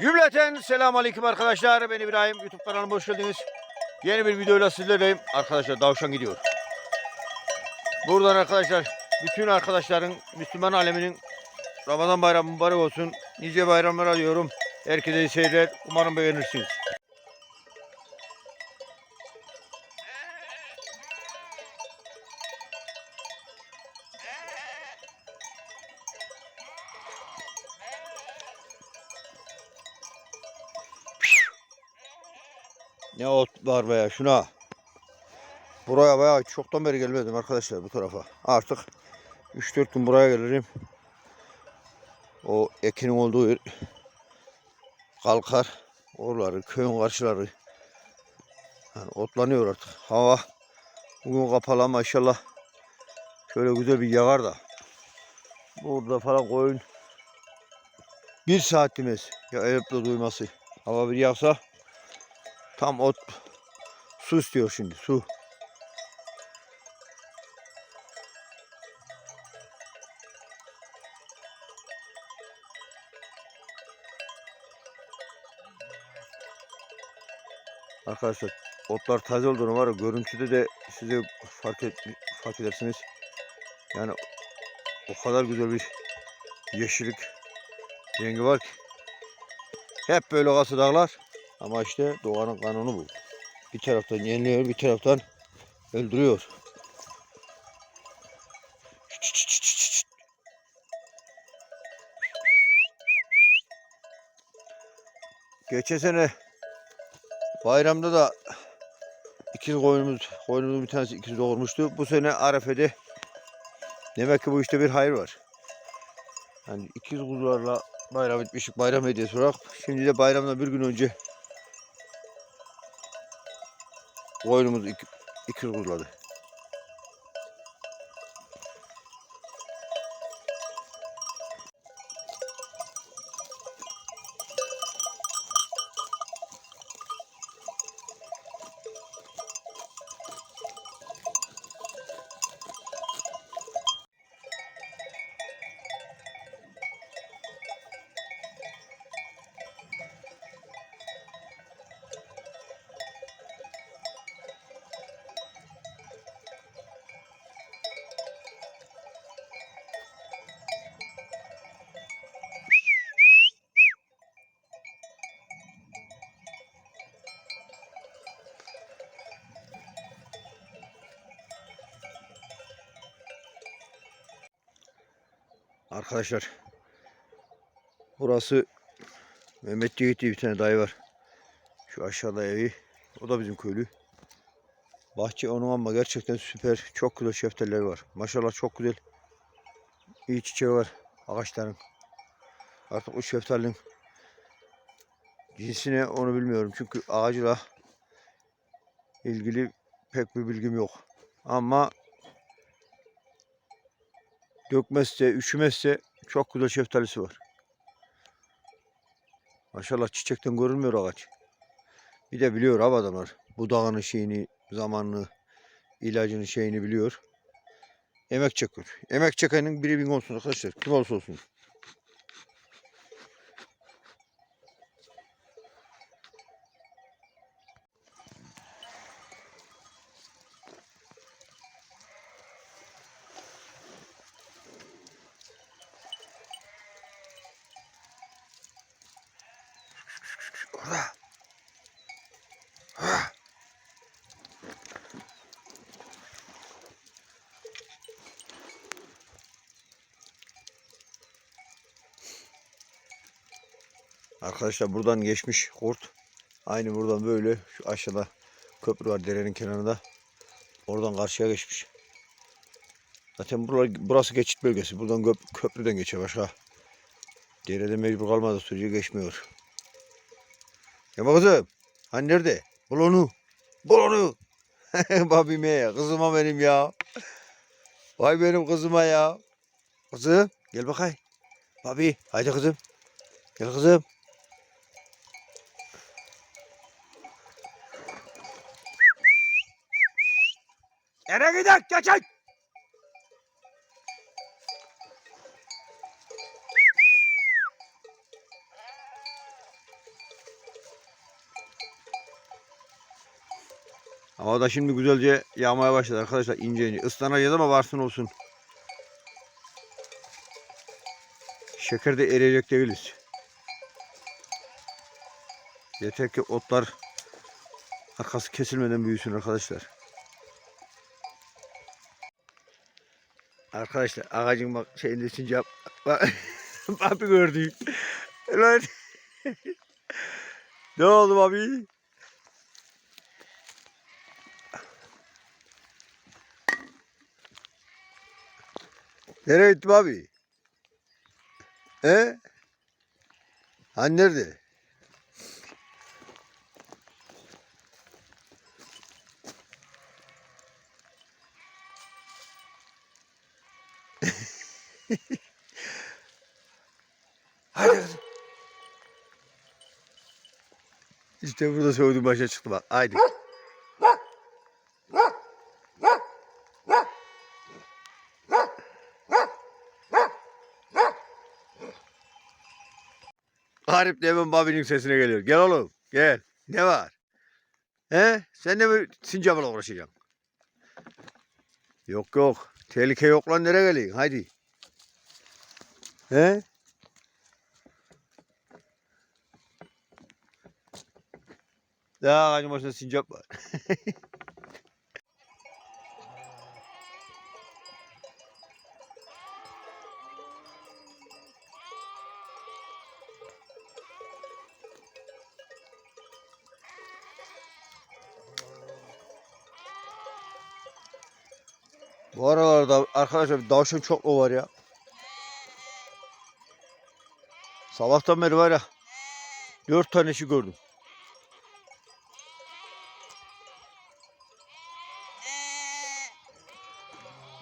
Cümleten selamun aleyküm arkadaşlar. Ben İbrahim. YouTube kanalıma hoş geldiniz. Yeni bir videoyla sizlerleyim. Arkadaşlar davşan gidiyor. Buradan arkadaşlar bütün arkadaşların Müslüman aleminin Ramazan bayramı mübarek olsun. Nice bayramlar diyorum. Herkese iyi seyirler. Umarım beğenirsiniz. Ne ot var be ya şuna. Buraya bayağı çoktan beri gelmedim arkadaşlar bu tarafa. Artık 3-4 gün buraya gelirim. O ekinin olduğu yer kalkar. Oraları, köyün karşıları. Yani otlanıyor artık. Hava bugün kapalı ama inşallah şöyle güzel bir yağar da. Burada falan koyun bir saat demez. Ya de duyması. Hava bir yağsa Tam ot su istiyor şimdi su. Arkadaşlar otlar taze olduğunu var görüntüde de size fark, et, fark edersiniz. Yani o kadar güzel bir yeşillik rengi var ki. Hep böyle kası dağlar. Ama işte doğanın kanunu bu. Bir taraftan yeniliyor, bir taraftan öldürüyor. Geçen sene bayramda da ikiz koyunumuz, koyunumuzun bir tanesi ikiz doğurmuştu. Bu sene Arefe'de demek ki bu işte bir hayır var. Yani ikiz kuzularla bayram etmiştik bayram hediyesi olarak. Şimdi de bayramdan bir gün önce Koyunumuz iki, iki kuruladı. Arkadaşlar burası Mehmet Yiğit diye bir tane dayı var. Şu aşağıda evi. O da bizim köylü. Bahçe onun ama gerçekten süper. Çok güzel şeftaliler var. Maşallah çok güzel. İyi çiçeği var ağaçların. Artık o şeftalinin cinsine onu bilmiyorum. Çünkü ağacıyla ilgili pek bir bilgim yok. Ama dökmezse, üşümezse çok güzel şeftalisi var. Maşallah çiçekten görünmüyor ağaç. Bir de biliyor abi adamlar. Budağının şeyini, zamanını, ilacının şeyini biliyor. Emek çekiyor. Emek çekenin biri bin olsun arkadaşlar. Kim olursa olsun. Arkadaşlar buradan geçmiş kurt. Aynı buradan böyle şu aşağıda köprü var derenin kenarında. Oradan karşıya geçmiş. Zaten buralar, burası geçit bölgesi. Buradan köp- köprüden geçiyor başka. Derede mecbur kalmadı sürece geçmiyor. Ya kızım. Hani nerede? Bul onu. Bul onu. Babime, kızıma benim ya. Vay benim kızıma ya. Kızım gel bakayım. Babi haydi kızım. Gel kızım. Nereye gidelim? Geçin. Hava da şimdi güzelce yağmaya başladı arkadaşlar ince ince. Islanacağız ama varsın olsun. Şeker de eriyecek değiliz. Yeter ki otlar arkası kesilmeden büyüsün arkadaşlar. Arkadaşlar ağacın bak şeyinde sincap bak gördük. Lan ne oldu abi? Nereye gittim abi? He? Hani nerede? Hadi. İşte burada soğudum başa çıktı bak. Haydi. Garip de hemen Babi'nin sesine geliyor. Gel oğlum gel. Ne var? He? Sen de mi sincapla uğraşacaksın? Yok yok. Tehlike yok lan nereye geliyorsun? Haydi. He? Daha ağacın başında sincap var. Bu aralarda arkadaşlar tavşan çok mu var ya? Sabahtan beri var ya. Dört tane işi gördüm.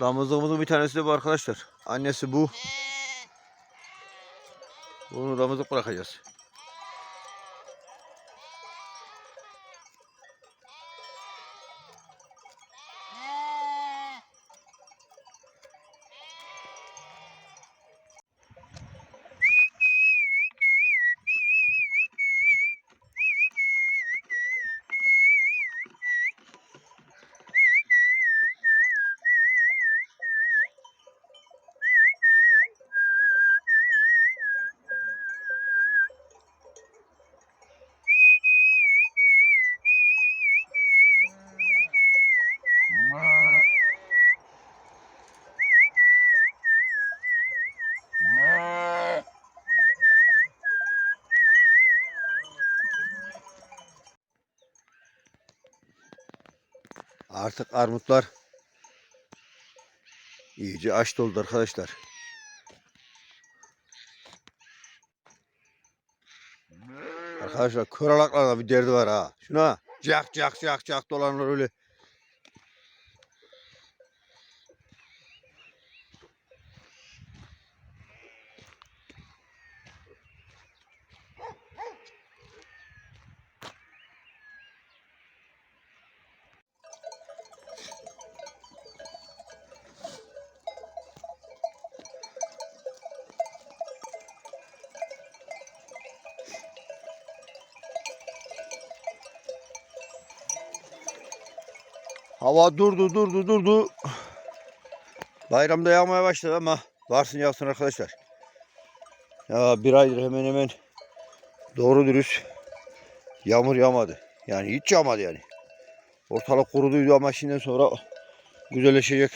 Damızlığımızın bir tanesi de bu arkadaşlar. Annesi bu. Bunu damızlık bırakacağız. Artık armutlar iyice aç doldu arkadaşlar. Arkadaşlar kör alaklarda bir derdi var ha. Şuna cak cak cak cak dolanlar öyle. Hava durdu durdu durdu. Bayramda yağmaya başladı ama varsın yağsın arkadaşlar. Ya bir aydır hemen hemen doğru dürüst yağmur yağmadı. Yani hiç yağmadı yani. Ortalık kuruduydu ama şimdiden sonra güzelleşecek.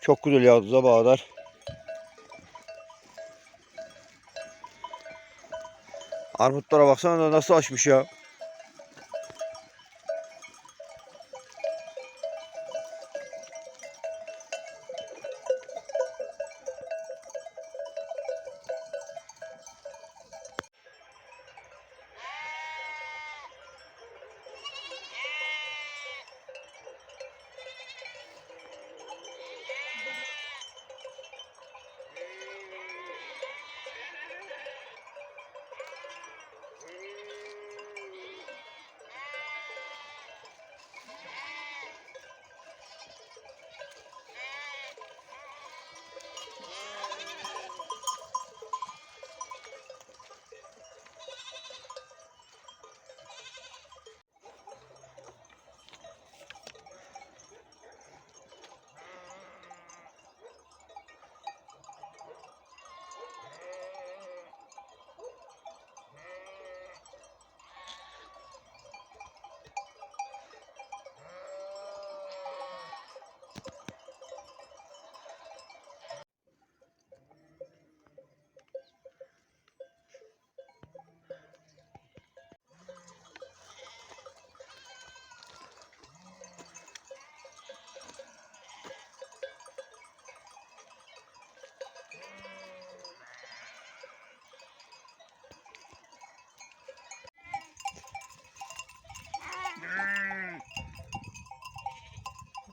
Çok güzel yağdı sabaha kadar. Armutlara baksana nasıl açmış ya.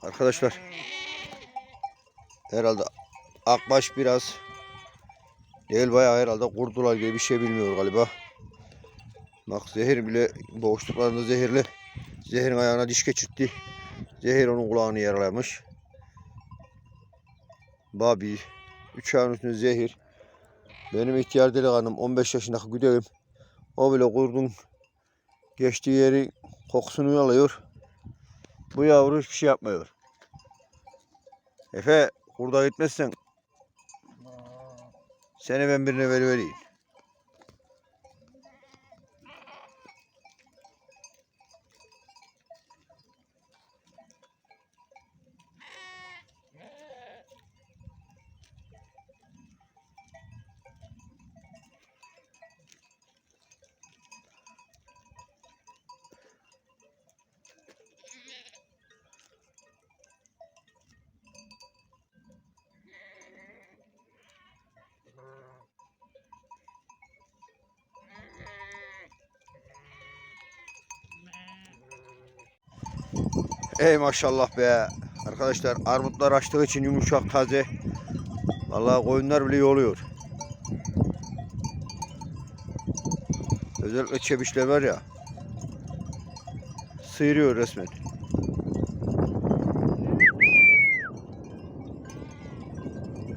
Arkadaşlar. Herhalde akbaş biraz değil bayağı herhalde kurdular gibi bir şey bilmiyor galiba. Bak zehir bile boğuştuklarında zehirli. Zehirin ayağına diş geçirtti. Zehir onun kulağını yaralamış. Babi. Üç ayağın üstünde zehir. Benim ihtiyar delikanlım 15 yaşındaki güdevim. O bile kurdun geçtiği yeri kokusunu alıyor. Bu yavru hiçbir şey yapmıyor. Efe kurda gitmezsen seni ben birine verivereyim. Ey maşallah be. Arkadaşlar armutlar açtığı için yumuşak taze. Vallahi koyunlar bile yoluyor. Özellikle çebişler var ya. Sıyırıyor resmen.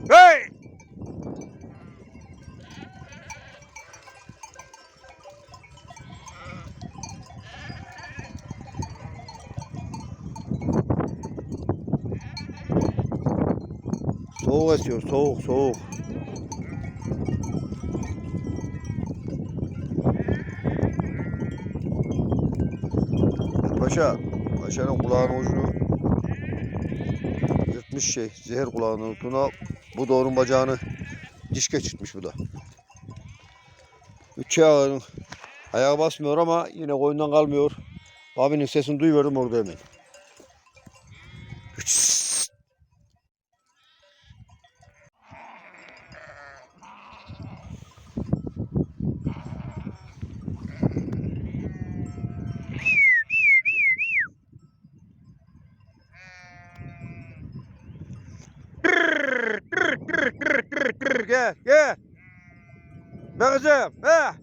Hey! Soğuk esiyor, soğuk, soğuk. Paşa, paşanın kulağının ucunu yırtmış şey, zehir kulağının ucuna. Bu da onun bacağını diş geçirtmiş bu da. Üç ayağının ayağa basmıyor ama yine koyundan kalmıyor. Abinin sesini duyuverdim orada hemen. Üç. Gel gel. Ben kızım. He.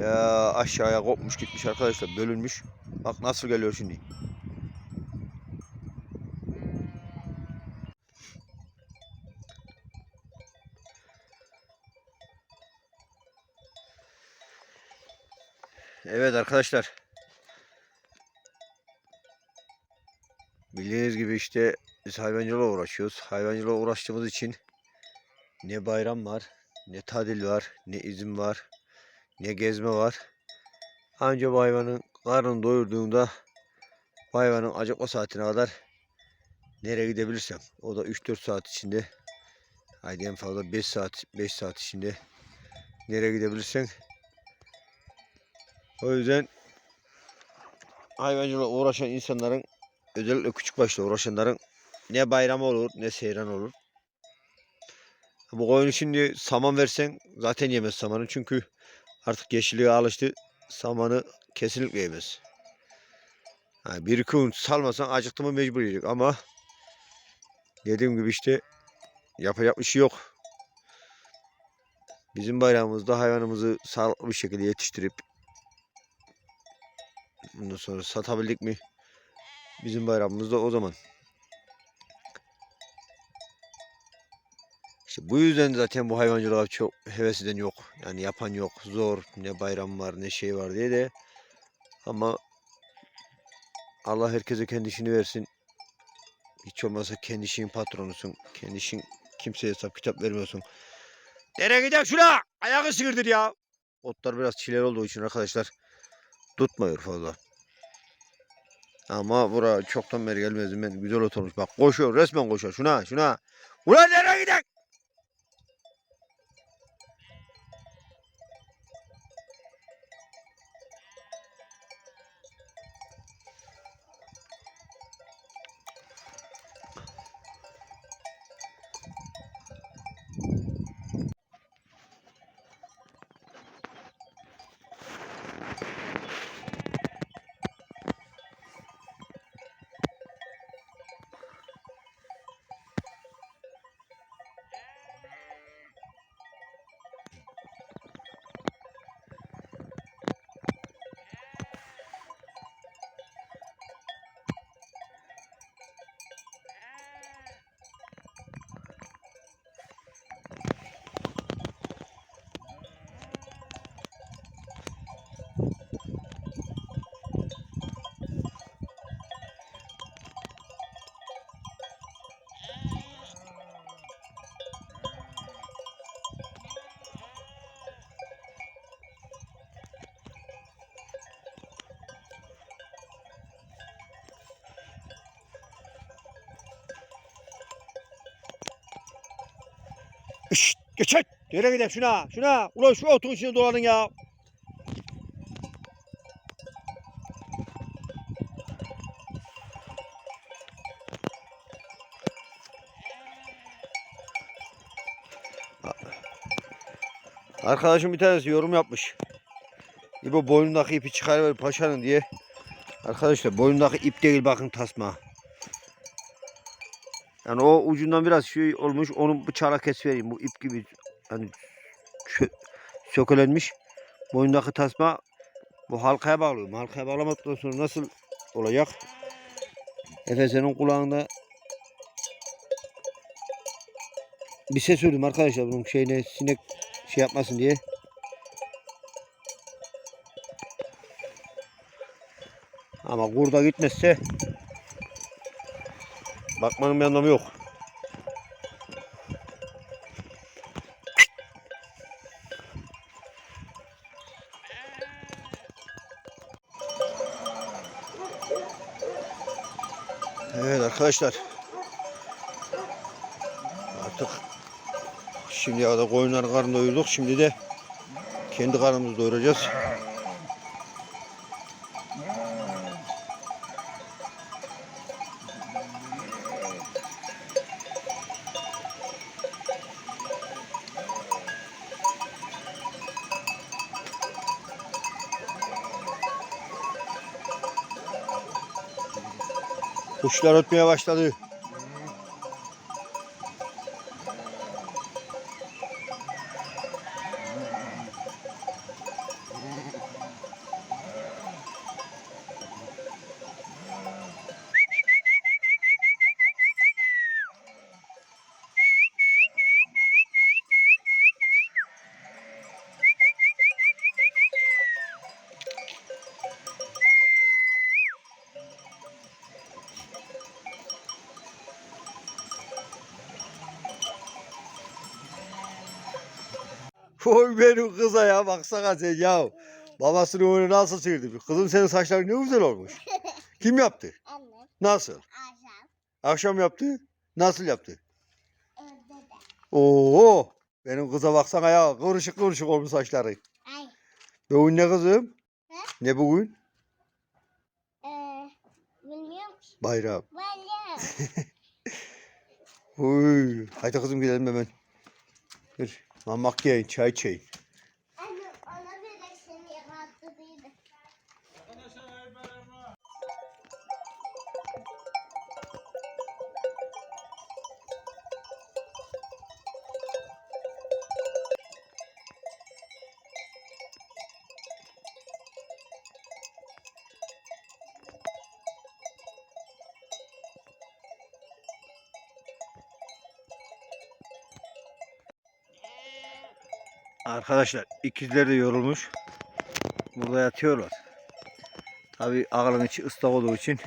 Ya aşağıya kopmuş gitmiş arkadaşlar bölünmüş. Bak nasıl geliyor şimdi. Evet arkadaşlar. Bildiğiniz gibi işte biz hayvancılığa uğraşıyoruz. Hayvancılığa uğraştığımız için ne bayram var, ne tadil var, ne izin var, ne gezme var. Anca bu hayvanın karnını doyurduğunda bu hayvanın acıkma saatine kadar nereye gidebilirsem o da 3-4 saat içinde haydi en fazla 5 saat 5 saat içinde nereye gidebilirsen o yüzden hayvancılığa uğraşan insanların özellikle küçük başta uğraşanların ne bayram olur ne seyran olur. Bu koyunu şimdi saman versen zaten yemez samanı çünkü artık yeşilliğe alıştı. Samanı kesinlikle yemez. Ha, bir iki gün salmasan acıktı mı mecbur yiyecek ama dediğim gibi işte yapacak bir şey yok. Bizim bayramımızda hayvanımızı sağlıklı bir şekilde yetiştirip bundan sonra satabildik mi bizim bayramımızda o zaman. İşte bu yüzden zaten bu hayvancılığa çok heves eden yok. Yani yapan yok. Zor. Ne bayram var ne şey var diye de. Ama Allah herkese kendi işini versin. Hiç olmazsa kendi işin patronusun. Kendi işin kimseye hesap kitap vermiyorsun. Nereye gidelim şuna? Ayağı sıyırdır ya. Otlar biraz çiler olduğu için arkadaşlar tutmuyor fazla. Ama bura çoktan beri gelmezdim ben. Güzel ot olmuş. Bak koşuyor resmen koşuyor. Şuna şuna. Ulan nereye gidelim? Şşt, geç et. Nereye gidelim şuna? Şuna. Ulan şu otun içine dolanın ya. Arkadaşım bir tanesi yorum yapmış. İbo boynundaki ipi çıkarıver paşanın diye. Arkadaşlar boynundaki ip değil bakın tasma. Yani o ucundan biraz şey olmuş. Onu bıçağla kesvereyim. Bu ip gibi çö- sökülenmiş. Boyundaki tasma bu halkaya bağlıyorum. Halkaya bağlamadıktan sonra nasıl olacak? Efe senin kulağında bir ses söyledim arkadaşlar bunun şeyine sinek şey yapmasın diye. Ama kurda gitmezse bakmanın bir anlamı yok. Evet arkadaşlar. Artık şimdi ya da koyunların karnını doyurduk. Şimdi de kendi karnımızı doyuracağız. Kuşlar ötmeye başladı. Oy benim kıza ya baksana sen ya. Babasının oyunu nasıl çevirdi? Kızım senin saçların ne güzel olmuş. Kim yaptı? Annem, Nasıl? Ayşem, Akşam yaptı. Nasıl yaptı? evde de. Oo, benim kıza baksana ya. Kıvrışık kıvrışık olmuş saçları. Ay, Bugün ne kızım? He? Ne bugün? bilmiyorum ki. Bayram. Bayram. Uy, haydi kızım gidelim hemen. Dur. Mamak yiyin, çay içeyin. Arkadaşlar ikizler de yorulmuş. Burada yatıyorlar. Tabi ağlanın içi ıslak olduğu için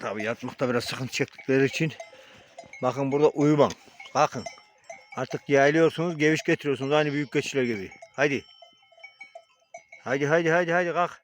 tabi yatmakta biraz sıkıntı çektikleri için bakın burada uyumam. Bakın. Artık yayılıyorsunuz, geviş getiriyorsunuz aynı büyük geçiler gibi. Haydi. Haydi haydi haydi haydi kalk.